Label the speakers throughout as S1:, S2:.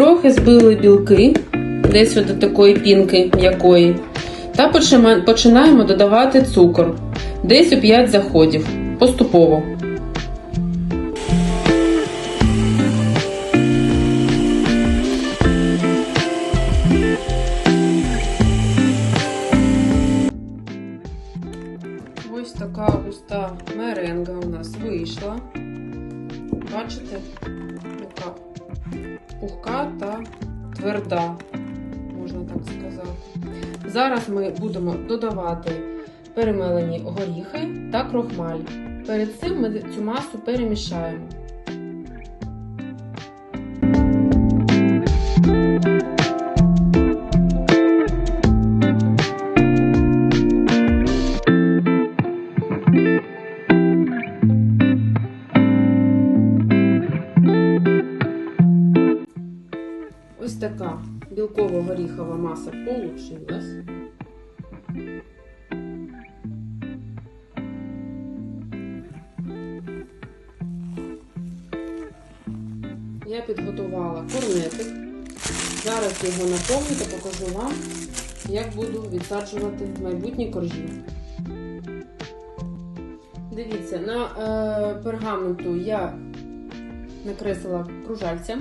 S1: трохи збили білки, десь до такої пінки м'якої. Та починаємо додавати цукор. Десь у 5 заходів. Поступово. Ось така густа меренга у нас вийшла. Бачите, пухка та тверда, можна так сказати. Зараз ми будемо додавати перемелені горіхи та крохмаль. Перед цим ми цю масу перемішаємо. Білково-горіхова маса получилась. Я підготувала корнетик. Зараз його наповню та покажу вам, як буду відсаджувати майбутні коржі. Дивіться, на е, пергаменту я накреслила кружальця.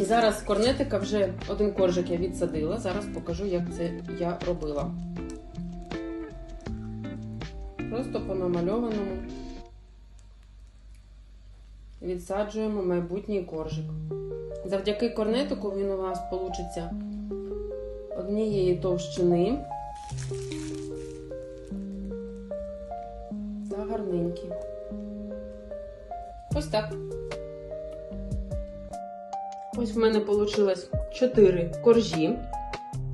S1: І зараз корнетика вже один коржик я відсадила. Зараз покажу, як це я робила. Просто по намальованому відсаджуємо майбутній коржик. Завдяки корнетику він у вас вийде однієї товщини. Та гарненький. Ось так. Ось в мене вийшло 4 коржі.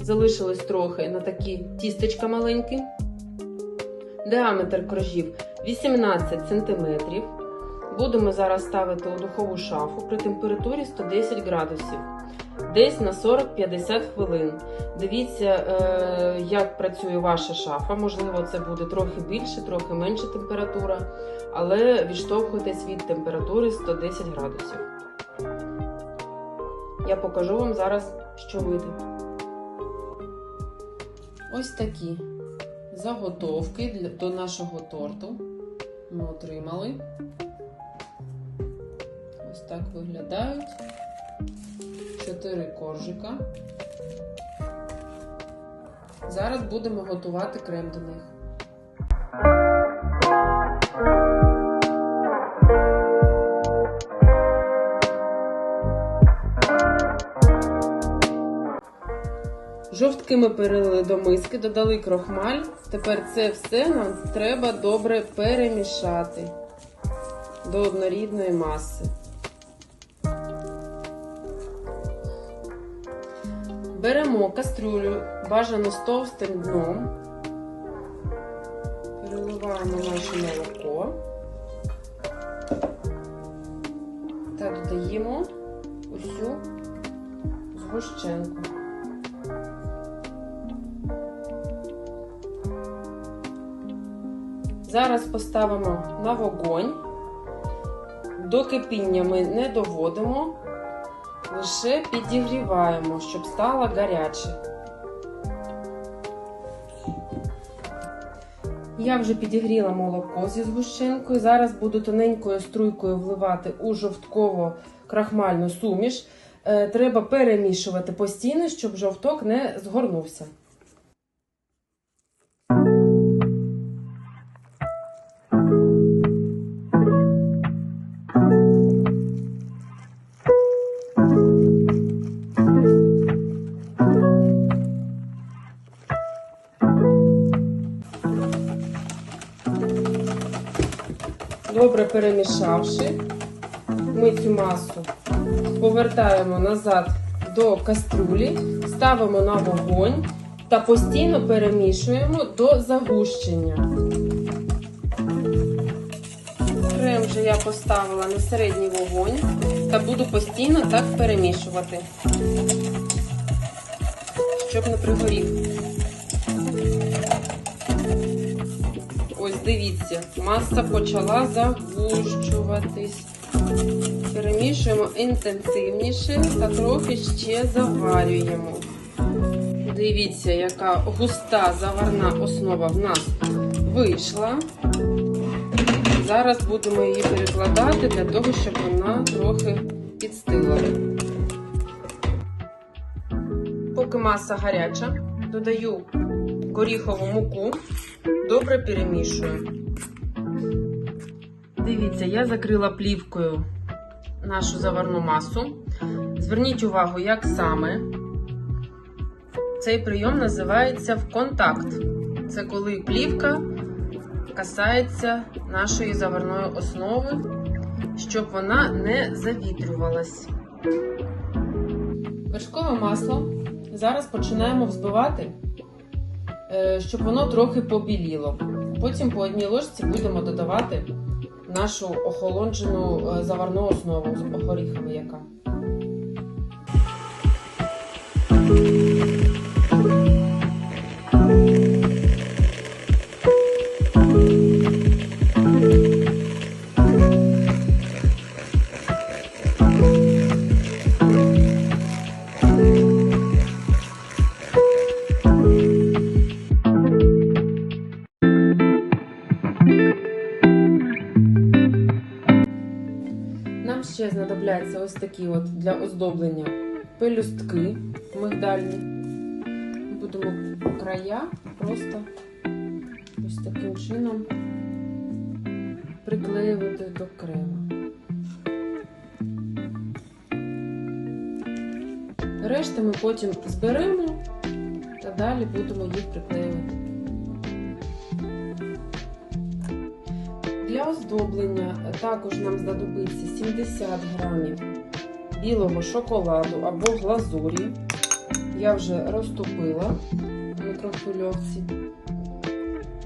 S1: Залишилось трохи на такі тістечка маленькі. Діаметр коржів 18 см. Будемо зараз ставити у духову шафу при температурі 110 градусів. Десь на 40-50 хвилин. Дивіться, е, як працює ваша шафа. Можливо, це буде трохи більше, трохи менша температура, але відштовхуйтесь від температури 110 градусів. Я покажу вам зараз, що вийде. Ось такі заготовки до нашого торту ми отримали. Ось так виглядають. Чотири коржика. Зараз будемо готувати крем до них. Жовтки ми перелили до миски, додали крохмаль. Тепер це все нам треба добре перемішати до однорідної маси. Беремо кастрюлю, бажано з товстим дном, переливаємо наше молоко та додаємо усю згущенку. Зараз поставимо на вогонь. До кипіння ми не доводимо, лише підігріваємо, щоб стало гаряче. Я вже підігріла молоко зі згущенкою. Зараз буду тоненькою струйкою вливати у жовтково-крахмальну суміш. Е, Треба перемішувати постійно, щоб жовток не згорнувся. Перемішавши, ми цю масу повертаємо назад до кастрюлі, ставимо на вогонь та постійно перемішуємо до загущення. Крем вже я поставила на середній вогонь та буду постійно так перемішувати, щоб не пригорів. Дивіться, маса почала загущуватись. Перемішуємо інтенсивніше та трохи ще заварюємо. Дивіться, яка густа заварна основа в нас вийшла. Зараз будемо її перекладати для того, щоб вона трохи підстила. Поки маса гаряча, додаю горіхову муку, добре перемішую. Дивіться, я закрила плівкою нашу заварну масу. Зверніть увагу, як саме. Цей прийом називається в контакт. Це коли плівка касається нашої заварної основи, щоб вона не завітрювалась. Вершкове масло зараз починаємо взбивати, щоб воно трохи побіліло. Потім по одній ложці будемо додавати нашу охолоджену е, заварну основу з горіхами, яка. Ще ось такі от для оздоблення пелюстки мигдальні. Будемо края просто ось таким чином приклеювати до крема. Решти ми потім зберемо та далі будемо їх приклеювати. Для оздоблення також нам знадобиться 70 грамів білого шоколаду або глазурі. Я вже розтопила в мікрохвильовці.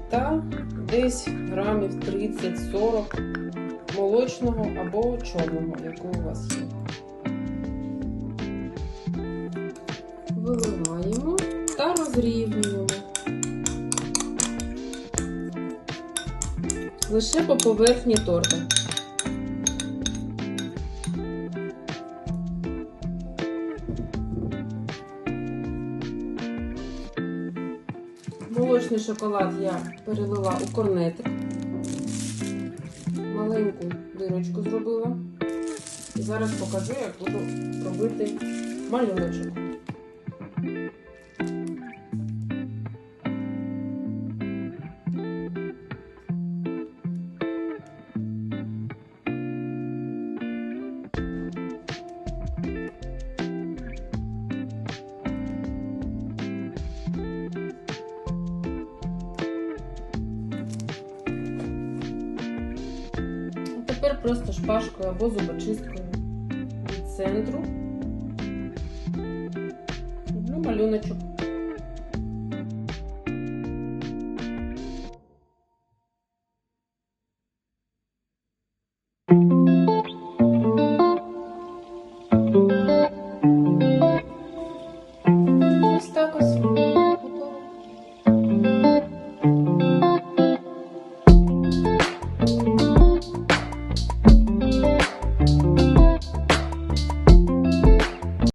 S1: Та десь грамів 30-40 молочного або чорного, який у вас є. Виливаємо та розрівнюємо. Лише по поверхні торта. Молочний шоколад я перелила у корнетик. Маленьку дирочку зробила. І зараз покажу, як буду робити малюночок. Просто шпажкою або зубочисткою від центру. Роблю малюночок.